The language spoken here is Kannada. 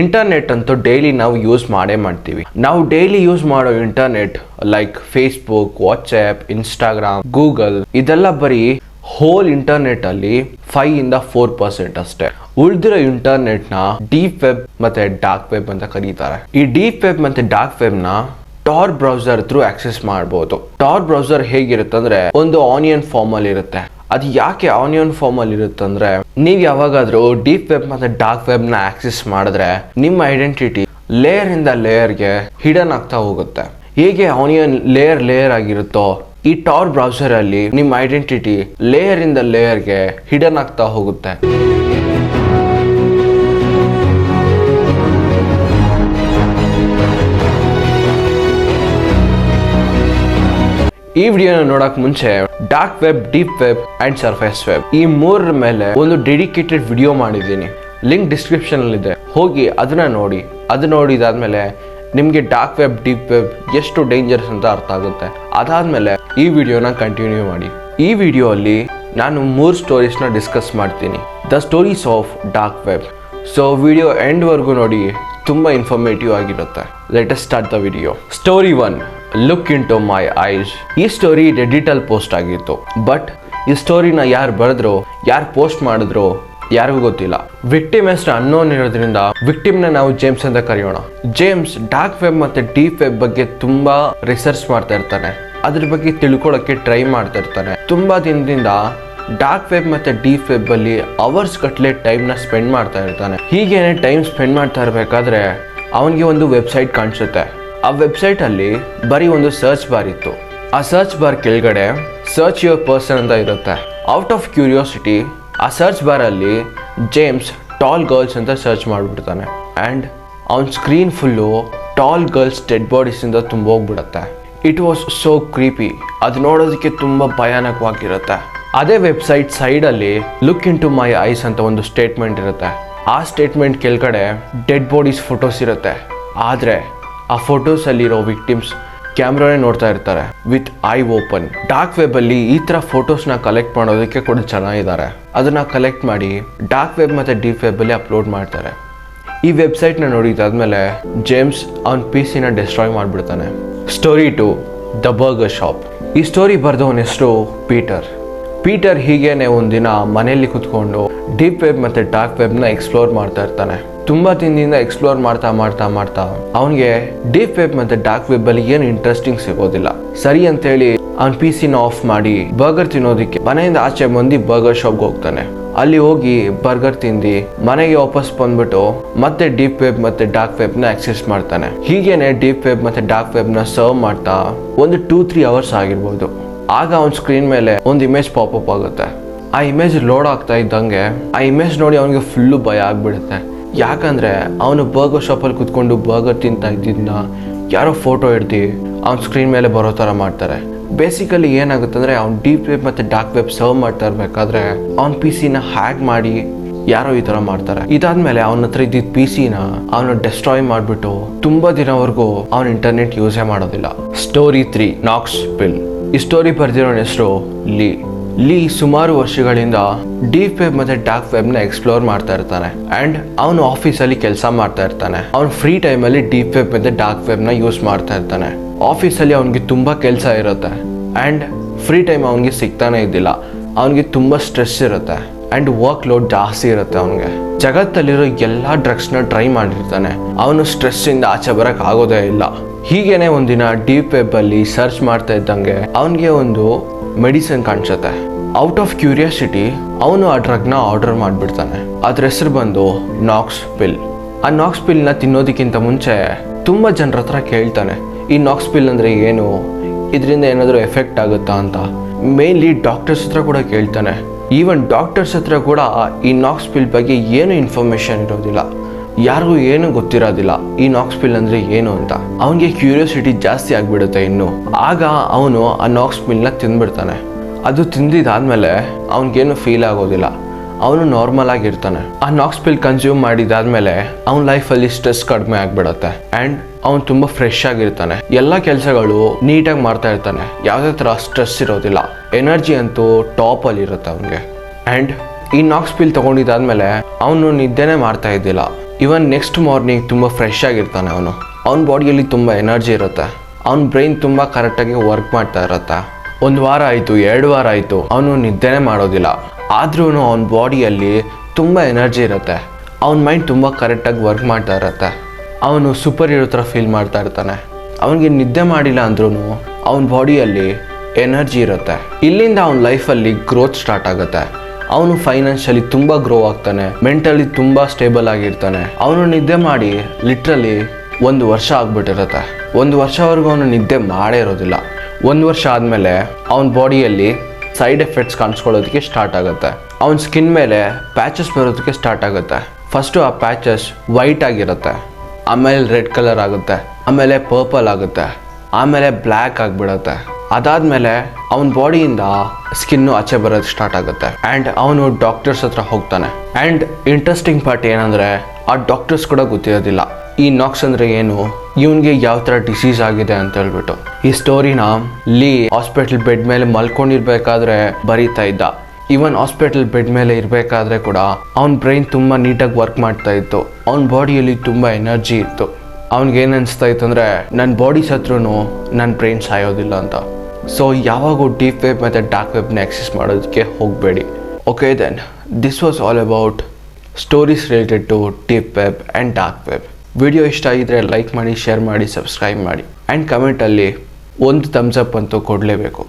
ಇಂಟರ್ನೆಟ್ ಅಂತೂ ಡೈಲಿ ನಾವು ಯೂಸ್ ಮಾಡೇ ಮಾಡ್ತೀವಿ. ನಾವು ಡೈಲಿ ಯೂಸ್ ಮಾಡೋ internet like Facebook WhatsApp Instagram Google ಇದೆಲ್ಲ ಬರೀ ಹೋಲ್ ಇಂಟರ್ನೆಟ್ ಅಲ್ಲಿ ಫೈವ್ ಇಂದ ಫೋರ್ ಪರ್ಸೆಂಟ್ ಅಷ್ಟೇ. ಉಳಿದಿರೋ ಇಂಟರ್ನೆಟ್ನ ಡೀಪ್ ವೆಬ್ ಮತ್ತೆ ಡಾರ್ಕ್ ವೆಬ್ ಅಂತ ಕರೀತಾರೆ. ಈ ಡೀಪ್ ವೆಬ್ ಮತ್ತೆ ಡಾರ್ಕ್ ವೆಬ್ನ ಟಾರ್ ಬ್ರೌಸರ್ ಥ್ರೂ ಆಕ್ಸೆಸ್ ಮಾಡಬಹುದು ಟಾರ್ ಬ್ರೌಸರ್ ಹೇಗಿರುತ್ತೆ ಅಂದ್ರೆ ಒಂದು ಆನಿಯನ್ ಫಾರ್ಮ್ ಅಲ್ಲಿ ಇರುತ್ತೆ ಅದು ಯಾಕೆ ಆನಿಯನ್ ಫಾರ್ಮ್ ಅಲ್ಲಿ ಇರುತ್ತೆ ಅಂದ್ರೆ, ನೀವು ಯಾವಾಗಾದ್ರೂ ಡೀಪ್ ವೆಬ್ ಮತ್ತೆ ಡಾರ್ಕ್ ವೆಬ್ನ ಆಕ್ಸೆಸ್ ಮಾಡಿದ್ರೆ ನಿಮ್ಮ ಐಡೆಂಟಿಟಿ ಲೇಯರ್ ಇಂದ ಲೇಯರ್ಗೆ ಹಿಡನ್ ಆಗ್ತಾ ಹೋಗುತ್ತೆ. ಹೇಗೆ ಆನಿಯನ್ ಲೇಯರ್ ಲೇಯರ್ ಆಗಿರುತ್ತೋ, ಈ ಟಾರ್ ಬ್ರೌಸರ್ ಅಲ್ಲಿ ನಿಮ್ಮ ಐಡೆಂಟಿಟಿ ಲೇಯರ್ ಇಂದ ಲೇಯರ್ಗೆ ಹಿಡನ್ ಆಗ್ತಾ ಹೋಗುತ್ತೆ. ಈ ವಿಡಿಯೋನ ನೋಡಕ್ ಮುಂಚೆ dark web deep web and surface web ಈ ಮೂರರ ಮೇಲೆ ಒಂದು ಡೆಡಿಕೇಟೆಡ್ ವಿಡಿಯೋ ಮಾಡಿದ್ದೀನಿ. ಲಿಂಕ್ ಡಿಸ್ಕ್ರಿಪ್ಷನ್ ಅಲ್ಲಿ ಇದೆ. ಹೋಗಿ ಅದನ್ನ ನೋಡಿ. ಅದು ನೋಡಿದಾದ್ಮೇಲೆ ನಿಮಗೆ ಡಾರ್ಕ್ ವೆಬ್ ಡೀಪ್ ವೆಬ್ ಎಷ್ಟು ಡೇಂಜರ್ಸ್ ಅಂತ ಅರ್ಥ ಆಗುತ್ತೆ. ಅದಾದ್ಮೇಲೆ ಈ ವಿಡಿಯೋನ ಕಂಟಿನ್ಯೂ ಮಾಡಿ. ಈ ವಿಡಿಯೋ ಅಲ್ಲಿ ನಾನು ಮೂರು ಸ್ಟೋರೀಸ್ನ ಡಿಸ್ಕಸ್ ಮಾಡ್ತೀನಿ. The stories of dark web so video ಎಂಡ್ವರೆಗೂ ನೋಡಿ. ತುಂಬಾ ಇನ್ಫಾರ್ಮೇಟಿವ್ ಆಗಿರುತ್ತೆ. Let's start the video story one look into my eyes ಈ ಸ್ಟೋರಿ ಡಿಜಿಟಲ್ ಪೋಸ್ಟ್ ಆಗಿತ್ತು. ಬಟ್ ಈ ಸ್ಟೋರಿನ ಯಾರು ಬರೆದ್ರು, ಯಾರು ಪೋಸ್ಟ್ ಮಾಡಿದ್ರು ಯಾರಿಗೂ ಗೊತ್ತಿಲ್ಲ. ವಿಕ್ಟಿಮ್ ಹೆಸರು ಅನ್ನೋನ್ ಇರೋದ್ರಿಂದ ವಿಕ್ಟಿಮ್ನ ನಾವು ಜೇಮ್ಸ್ ಅಂತ ಕರೆಯೋಣ. ಜೇಮ್ಸ್ ಡಾರ್ಕ್ ವೆಬ್ ಮತ್ತೆ ಡೀಪ್ ವೆಬ್ ಬಗ್ಗೆ ತುಂಬಾ ರಿಸರ್ಚ್ ಮಾಡ್ತಾ ಇರ್ತಾನೆ. ಅದ್ರ ಬಗ್ಗೆ ತಿಳ್ಕೊಳಕ್ಕೆ ಟ್ರೈ ಮಾಡ್ತಾ ಇರ್ತಾನೆ. ತುಂಬಾ ದಿನದಿಂದ ಡಾರ್ಕ್ ವೆಬ್ ಮತ್ತೆ ಡೀಪ್ ವೆಬ್ ಅಲ್ಲಿ ಅವರ್ಸ್ ಗಟ್ಲೆ ಟೈಮ್ನ ಸ್ಪೆಂಡ್ ಮಾಡ್ತಾ ಇರ್ತಾನೆ. ಹೀಗೇನೆ ಟೈಮ್ ಸ್ಪೆಂಡ್ ಮಾಡ್ತಾ ಇರ್ಬೇಕಾದ್ರೆ ಅವನಿಗೆ ಒಂದು ವೆಬ್ಸೈಟ್ ಕಾಣಿಸುತ್ತೆ. ಆ ವೆಬ್ಸೈಟ್ ಅಲ್ಲಿ ಬರೀ ಒಂದು ಸರ್ಚ್ ಬಾರ್ ಇತ್ತು. ಆ ಸರ್ಚ್ ಬಾರ್ ಕೆಳಗಡೆ ಸರ್ಚ್ ಯುವರ್ ಪರ್ಸನ್ ಅಂತ ಇರುತ್ತೆ. ಔಟ್ ಆಫ್ ಕ್ಯೂರಿಯಾಸಿಟಿ ಆ ಸರ್ಚ್ ಬಾರ್ ಅಲ್ಲಿ ಜೇಮ್ಸ್ ಟಾಲ್ ಗರ್ಲ್ಸ್ ಅಂತ ಸರ್ಚ್ ಮಾಡಿಬಿಡ್ತಾನೆ. ಆ್ಯಂಡ್ ಅವನ screen full tall girls dead bodies ಇಂದ ತುಂಬ ಹೋಗ್ಬಿಡುತ್ತೆ. ಇಟ್ ವಾಸ್ ಸೋ ಕ್ರೀಪಿ ಅದು ನೋಡೋದಕ್ಕೆ ತುಂಬ ಭಯಾನಕವಾಗಿರುತ್ತೆ. ಅದೇ ವೆಬ್ಸೈಟ್ ಸೈಡಲ್ಲಿ look into my eyes ಅಂತ ಒಂದು ಸ್ಟೇಟ್ಮೆಂಟ್ ಇರುತ್ತೆ. ಆ ಸ್ಟೇಟ್ಮೆಂಟ್ ಕೆಳಗಡೆ ಡೆಡ್ ಬಾಡೀಸ್ ಫೋಟೋಸ್ ಇರುತ್ತೆ. ಆದರೆ ಆ ಫೋಟೋಸಲ್ಲಿರೋ ವಿಕ್ಟಿಮ್ಸ್ ಕ್ಯಾಮ್ರಾನೇ ನೋಡ್ತಾ ಇರ್ತಾರೆ with eye open. Dark web ಅಲ್ಲಿ ಈ ತರ ಫೋಟೋಸ್ನ ಕಲೆಕ್ಟ್ ಮಾಡೋದಕ್ಕೆ ಕೂಡ ಚೆನ್ನಾಗಿದ್ದಾರೆ. ಅದನ್ನ ಕಲೆಕ್ಟ್ ಮಾಡಿ ಡಾರ್ಕ್ ವೆಬ್ ಮತ್ತೆ ಡೀಪ್ ವೆಬ್ ಅಲ್ಲಿ ಅಪ್ಲೋಡ್ ಮಾಡ್ತಾರೆ. ಈ ವೆಬ್ಸೈಟ್ನ ನೋಡಿದಾದ್ಮೇಲೆ ಜೇಮ್ಸ್ ಅವನ್ ಪಿ ಸಿನ destroy ಮಾಡ್ಬಿಡ್ತಾನೆ. Story two the burger shop ಈ ಸ್ಟೋರಿ ಬರ್ದವನ ಹೆಸರು ಪೀಟರ್. ಪೀಟರ್ ಹೀಗೇನೆ ಒಂದಿನ ಮನೆಯಲ್ಲಿ ಕುತ್ಕೊಂಡು ಡೀಪ್ ವೆಬ್ ಮತ್ತೆ ಡಾರ್ಕ್ ವೆಬ್ನ ಎಕ್ಸ್ಪ್ಲೋರ್ ಮಾಡ್ತಾ ಇರ್ತಾನೆ. ತುಂಬಾ ದಿನದಿಂದ ಎಕ್ಸ್ಪ್ಲೋರ್ ಮಾಡ್ತಾ ಮಾಡ್ತಾ ಮಾಡ್ತಾ ಅವನಿಗೆ ಡೀಪ್ ವೆಬ್ ಮತ್ತೆ ಡಾರ್ಕ್ ವೆಬ್ ಅಲ್ಲಿ ಏನು ಇಂಟ್ರೆಸ್ಟಿಂಗ್ ಸಿಗೋದಿಲ್ಲ. ಸರಿ ಅಂತೇಳಿ ಅವ್ನ ಪಿ ಸಿನ ಆಫ್ ಮಾಡಿ ಬರ್ಗರ್ ತಿನ್ನೋದಿಕ್ಕೆ ಮನೆಯಿಂದ ಆಚೆ ಬಂದು ಬರ್ಗರ್ ಶಾಪ್ಗೆ ಹೋಗ್ತಾನೆ. ಅಲ್ಲಿ ಹೋಗಿ ಬರ್ಗರ್ ತಿಂದು ಮನೆಗೆ ವಾಪಸ್ ಬಂದ್ಬಿಟ್ಟು ಮತ್ತೆ ಡೀಪ್ ವೆಬ್ ಮತ್ತೆ ಡಾರ್ಕ್ ವೆಬ್ನ ಆಕ್ಸೆಸ್ ಮಾಡ್ತಾನೆ. ಹೀಗೇನೆ ಡೀಪ್ ವೆಬ್ ಮತ್ತೆ ಡಾರ್ಕ್ ವೆಬ್ನ ಸರ್ವ್ ಮಾಡ್ತಾ ಒಂದು ಟೂ, ತ್ರೀ ಅವರ್ಸ್ ಆಗಿರ್ಬೋದು. ಆಗ ಅವನ ಸ್ಕ್ರೀನ್ ಮೇಲೆ ಒಂದು ಇಮೇಜ್ ಪಾಪಪ್ ಆಗುತ್ತೆ. ಆ ಇಮೇಜ್ ಲೋಡ್ ಆಗ್ತಾ ಇದ್ದಂಗೆ, ಆ ಇಮೇಜ್ ನೋಡಿ ಅವನಿಗೆ ಫುಲ್ಲು ಭಯ ಆಗ್ಬಿಡುತ್ತೆ. ಯಾಕಂದ್ರೆ ಅವನು ಬರ್ಗರ್ ಶಾಪಲ್ಲಿ ಕುತ್ಕೊಂಡು ಬರ್ಗರ್ ತಿಂತಾ ಇದ್ದಿದ್ದನ್ನ ಯಾರೋ ಫೋಟೋ ಹಿಡ್ದು ಅವ್ನ ಸ್ಕ್ರೀನ್ ಮೇಲೆ ಬರೋ ಥರ ಮಾಡ್ತಾರೆ. ಬೇಸಿಕಲಿ ಏನಾಗುತ್ತೆ ಅಂದರೆ ಅವ್ನು ಡೀಪ್ ವೆಬ್ ಮತ್ತೆ ಡಾರ್ಕ್ ವೆಬ್ ಸರ್ವ್ ಮಾಡ್ತಾ ಇರ್ಬೇಕಾದ್ರೆ ಅವ್ನ ಪಿ ಸಿನ ಹ್ಯಾಕ್ ಮಾಡಿ ಯಾರೋ ಈ ತರ ಮಾಡ್ತಾರೆ. ಇದಾದ್ಮೇಲೆ ಅವನ ಹತ್ರ ಇದ್ದಿದ್ದ ಪಿ ಸಿನ ಅವನು ಡೆಸ್ಟ್ರಾಯ್ ಮಾಡಿಬಿಟ್ಟು ತುಂಬಾ ದಿನವರೆಗೂ ಅವನ ಇಂಟರ್ನೆಟ್ ಯೂಸೇ ಮಾಡೋದಿಲ್ಲ. ಸ್ಟೋರಿ ತ್ರೀ ನಾಕ್ಸ್ ಪಿಲ್ ಈ ಸ್ಟೋರಿ ಬರೆದಿರೋನ ಹೆಸರು ಲೀ. ಲೀ ಸುಮಾರು ವರ್ಷಗಳಿಂದ ಡೀಪ್ ವೆಬ್ ಮತ್ತೆ ಡಾರ್ಕ್ ವೆಬ್ನ ಎಕ್ಸ್ಪ್ಲೋರ್ ಮಾಡ್ತಾ ಇರ್ತಾನೆ. ಅಂಡ್ ಅವನು ಆಫೀಸಲ್ಲಿ ಕೆಲಸ ಮಾಡ್ತಾ ಇರ್ತಾನೆ. ಅವ್ನು ಫ್ರೀ ಟೈಮಲ್ಲಿ ಡೀಪ್ ವೆಬ್ ಮತ್ತೆ ಡಾರ್ಕ್ ವೆಬ್ನ ಯೂಸ್ ಮಾಡ್ತಾ ಇರ್ತಾನೆ. ಆಫೀಸಲ್ಲಿ ಅವನಿಗೆ ತುಂಬಾ ಕೆಲಸ ಇರುತ್ತೆ. ಅಂಡ್ ಫ್ರೀ ಟೈಮ್ ಅವನಿಗೆ ಸಿಗ್ತಾನೆ ಇದ್ದಿಲ್ಲ. ಅವನಿಗೆ ತುಂಬಾ ಸ್ಟ್ರೆಸ್ ಇರುತ್ತೆ. ಅಂಡ್ ವರ್ಕ್ ಲೋಡ್ ಜಾಸ್ತಿ ಇರುತ್ತೆ ಅವನಿಗೆ. ಜಗತ್ತಲ್ಲಿರೋ ಎಲ್ಲಾ ಡ್ರಗ್ಸ್ನ ಟ್ರೈ ಮಾಡಿರ್ತಾನೆ. ಅವನು ಸ್ಟ್ರೆಸ್ ಇಂದ ಆಚೆ ಬರಕ್ ಆಗೋದೇ ಇಲ್ಲ. ಹೀಗೇನೆ ಒಂದಿನ ಡೀಪ್ ವೆಬ್ ಅಲ್ಲಿ ಸರ್ಚ್ ಮಾಡ್ತಾ ಇದ್ದಂಗೆ ಅವನಿಗೆ ಒಂದು ಮೆಡಿಸಿನ್ ಕಾಣಿಸುತ್ತೆ. ಔಟ್ ಆಫ್ ಕ್ಯೂರಿಯಾಸಿಟಿ ಅವನು ಆ ಡ್ರಗ್ನ ಆರ್ಡರ್ ಮಾಡಿಬಿಡ್ತಾನೆ. ಅದ್ರ ಹೆಸರು ಬಂದು ನಾಕ್ಸ್ ಪಿಲ್. ಆ ನಾಕ್ಸ್ ಪಿಲ್ನ ತಿನ್ನೋದಕ್ಕಿಂತ ಮುಂಚೆ ತುಂಬ ಜನರ ಹತ್ರ ಕೇಳ್ತಾನೆ, ಈ ನಾಕ್ಸ್ ಪಿಲ್ ಅಂದರೆ ಏನು? ಇದರಿಂದ ಏನಾದರೂ ಎಫೆಕ್ಟ್ ಆಗುತ್ತಾ ಅಂತ. ಮೇನ್ಲಿ ಡಾಕ್ಟರ್ಸ್ ಹತ್ರ ಕೂಡ ಕೇಳ್ತಾನೆ. ಈವನ್ ಡಾಕ್ಟರ್ಸ್ ಹತ್ರ ಕೂಡ ಈ ನಾಕ್ಸ್ ಪಿಲ್ ಬಗ್ಗೆ ಏನು ಇನ್ಫಾರ್ಮೇಷನ್ ಇರೋದಿಲ್ಲ. ಯಾರಿಗೂ ಏನು ಗೊತ್ತಿರೋದಿಲ್ಲ, ಈ ನಾಕ್ಸ್ ಪಿಲ್ ಅಂದ್ರೆ ಏನು ಅಂತ. ಅವನಿಗೆ ಕ್ಯೂರಿಯಾಸಿಟಿ ಜಾಸ್ತಿ ಆಗ್ಬಿಡುತ್ತೆ ಇನ್ನು. ಆಗ ಅವನು ಆ ನಾಕ್ಸ್ ಪಿಲ್ನ ತಿಂದ್ಬಿಡ್ತಾನೆ. ಅದು ತಿಂದಿದ್ದಾದ್ಮೇಲೆ ಅವನಿಗೇನು ಫೀಲ್ ಆಗೋದಿಲ್ಲ. ಅವನು ನಾರ್ಮಲ್ ಆಗಿರ್ತಾನೆ. ಆ ನಾಕ್ಸ್ ಪಿಲ್ ಕನ್ಸ್ಯೂಮ್ ಮಾಡಿದಾದ್ಮೇಲೆ ಅವನ ಲೈಫಲ್ಲಿ ಸ್ಟ್ರೆಸ್ ಕಡಿಮೆ ಆಗ್ಬಿಡತ್ತೆ. ಅಂಡ್ ಅವನು ತುಂಬ ಫ್ರೆಶ್ ಆಗಿರ್ತಾನೆ. ಎಲ್ಲ ಕೆಲಸಗಳು ನೀಟಾಗಿ ಮಾಡ್ತಾ ಇರ್ತಾನೆ. ಯಾವುದೇ ಥರ ಸ್ಟ್ರೆಸ್ ಇರೋದಿಲ್ಲ. ಎನರ್ಜಿ ಅಂತೂ ಟಾಪಲ್ಲಿ ಇರುತ್ತೆ ಅವನಿಗೆ. ಆ್ಯಂಡ್ ಈ ನಾಕ್ಸ್ ಪಿಲ್ ತಗೊಂಡಿದ್ದಾದ್ಮೇಲೆ ಅವನು ನಿದ್ದೆನೇ ಮಾಡ್ತಾ ಇದ್ದಿಲ್ಲ. ಇವನ್ ನೆಕ್ಸ್ಟ್ ಮಾರ್ನಿಂಗ್ ತುಂಬ ಫ್ರೆಶ್ ಆಗಿರ್ತಾನೆ ಅವನು. ಅವನ ಬಾಡಿಯಲ್ಲಿ ತುಂಬ ಎನರ್ಜಿ ಇರುತ್ತೆ. ಅವನ ಬ್ರೈನ್ ತುಂಬ ಕರೆಕ್ಟಾಗಿ ವರ್ಕ್ ಮಾಡ್ತಾ ಇರುತ್ತೆ. ಒಂದು ವಾರ ಆಯಿತು, ಎರಡು ವಾರ ಆಯಿತು, ಅವನು ನಿದ್ದೆನೇ ಮಾಡೋದಿಲ್ಲ. ಆದ್ರೂ ಅವನ ಬಾಡಿಯಲ್ಲಿ ತುಂಬ ಎನರ್ಜಿ ಇರುತ್ತೆ. ಅವನ ಮೈಂಡ್ ತುಂಬ ಕರೆಕ್ಟಾಗಿ ವರ್ಕ್ ಮಾಡ್ತಾ ಇರುತ್ತೆ. ಅವನು ಸೂಪರ್ ಹೀರೋ ಥರ ಫೀಲ್ ಮಾಡ್ತಾ ಇರ್ತಾನೆ. ಅವನಿಗೆ ನಿದ್ದೆ ಮಾಡಿಲ್ಲ ಅಂದ್ರೂ ಅವನ ಬಾಡಿಯಲ್ಲಿ ಎನರ್ಜಿ ಇರುತ್ತೆ. ಇಲ್ಲಿಂದ ಅವನ ಲೈಫಲ್ಲಿ ಗ್ರೋತ್ ಸ್ಟಾರ್ಟ್ ಆಗುತ್ತೆ. ಅವನು ಫೈನಾನ್ಷಿಯಲಿ ತುಂಬ ಗ್ರೋ ಆಗ್ತಾನೆ ಮೆಂಟಲಿ ತುಂಬ ಸ್ಟೇಬಲ್ ಆಗಿರ್ತಾನೆ. ಅವನು ನಿದ್ದೆ ಮಾಡಿ ಲಿಟ್ರಲಿ ಒಂದು ವರ್ಷ ಆಗ್ಬಿಟ್ಟಿರುತ್ತೆ. ಒಂದು ವರ್ಷವರೆಗೂ ಅವನು ನಿದ್ದೆ ಮಾಡೇ ಇರೋದಿಲ್ಲ. ಒಂದು ವರ್ಷ ಆದಮೇಲೆ ಅವನ ಬಾಡಿಯಲ್ಲಿ ಸೈಡ್ ಎಫೆಕ್ಟ್ಸ್ ಕಾಣಿಸ್ಕೊಳ್ಳೋದಕ್ಕೆ ಸ್ಟಾರ್ಟ್ ಆಗುತ್ತೆ. ಅವನ ಸ್ಕಿನ್ ಮೇಲೆ ಪ್ಯಾಚಸ್ ಬರೋದಕ್ಕೆ ಸ್ಟಾರ್ಟ್ ಆಗುತ್ತೆ. ಫಸ್ಟು ಆ ಪ್ಯಾಚಸ್ ವೈಟ್ ಆಗಿರುತ್ತೆ. ಆಮೇಲೆ ರೆಡ್ ಕಲರ್ ಆಗುತ್ತೆ. ಆಮೇಲೆ ಪರ್ಪಲ್ ಆಗುತ್ತೆ. ಆಮೇಲೆ ಬ್ಲ್ಯಾಕ್ ಆಗಿಬಿಡುತ್ತೆ. ಅದಾದಮೇಲೆ ಅವನ ಬಾಡಿಯಿಂದ ಸ್ಕಿನ್ನು ಆಚೆ ಬರೋದು ಸ್ಟಾರ್ಟ್ ಆಗುತ್ತೆ. ಆ್ಯಂಡ್ ಅವನು ಡಾಕ್ಟರ್ಸ್ ಹತ್ರ ಹೋಗ್ತಾನೆ. ಆ್ಯಂಡ್ ಇಂಟ್ರೆಸ್ಟಿಂಗ್ ಪಾರ್ಟ್ ಏನಂದರೆ, ಆ ಡಾಕ್ಟರ್ಸ್ ಕೂಡ ಗೊತ್ತಿರೋದಿಲ್ಲ. ಈ ನಾಕ್ಸ್ ಅಂದರೆ ಏನು? ಇವನಿಗೆ ಯಾವ ಥರ ಡಿಸೀಸ್ ಆಗಿದೆ ಅಂತ ಹೇಳ್ಬಿಟ್ಟು. ಈ ಸ್ಟೋರಿನ ಲೀ ಹಾಸ್ಪಿಟಲ್ ಬೆಡ್ ಮೇಲೆ ಮಲ್ಕೊಂಡಿರ್ಬೇಕಾದ್ರೆ ಬರೀತಾ ಇದ್ದ. ಇವನ್ ಹಾಸ್ಪಿಟಲ್ ಬೆಡ್ ಮೇಲೆ ಇರಬೇಕಾದ್ರೆ ಕೂಡ ಅವನ ಬ್ರೈನ್ ತುಂಬ ನೀಟಾಗಿ ವರ್ಕ್ ಮಾಡ್ತಾ ಇತ್ತು. ಅವನ ಬಾಡಿಯಲ್ಲಿ ತುಂಬ ಎನರ್ಜಿ ಇತ್ತು. ಅವ್ನಿಗೆ ಏನು ಅನಿಸ್ತಾ ಇತ್ತು ಅಂದರೆ ನನ್ನ ಬಾಡಿ ಸತ್ರೂ ನನ್ನ ಬ್ರೈನ್ ಸಾಯೋದಿಲ್ಲ ಅಂತ. ಸೊ ಯಾವಾಗೂ ಡೀಪ್ ವೆಬ್ ಮತ್ತು ಡಾರ್ಕ್ ವೆಬ್ನ ಆಕ್ಸೆಸ್ ಮಾಡೋದಕ್ಕೆ ಹೋಗಬೇಡಿ. Okay then this was all about stories related to deep web and dark web video ಇಷ್ಟ ಆಗಿದ್ರೆ ಲೈಕ್ ಮಾಡಿ ಶೇರ್ ಮಾಡಿ ಸಬ್ಸ್ಕ್ರೈಬ್ ಮಾಡಿ. ಆ್ಯಂಡ್ ಕಮೆಂಟಲ್ಲಿ ಒಂದು ಥಮ್ಸ್ ಅಪ್ ಅಂತೂ ಕೊಡಲೇಬೇಕು.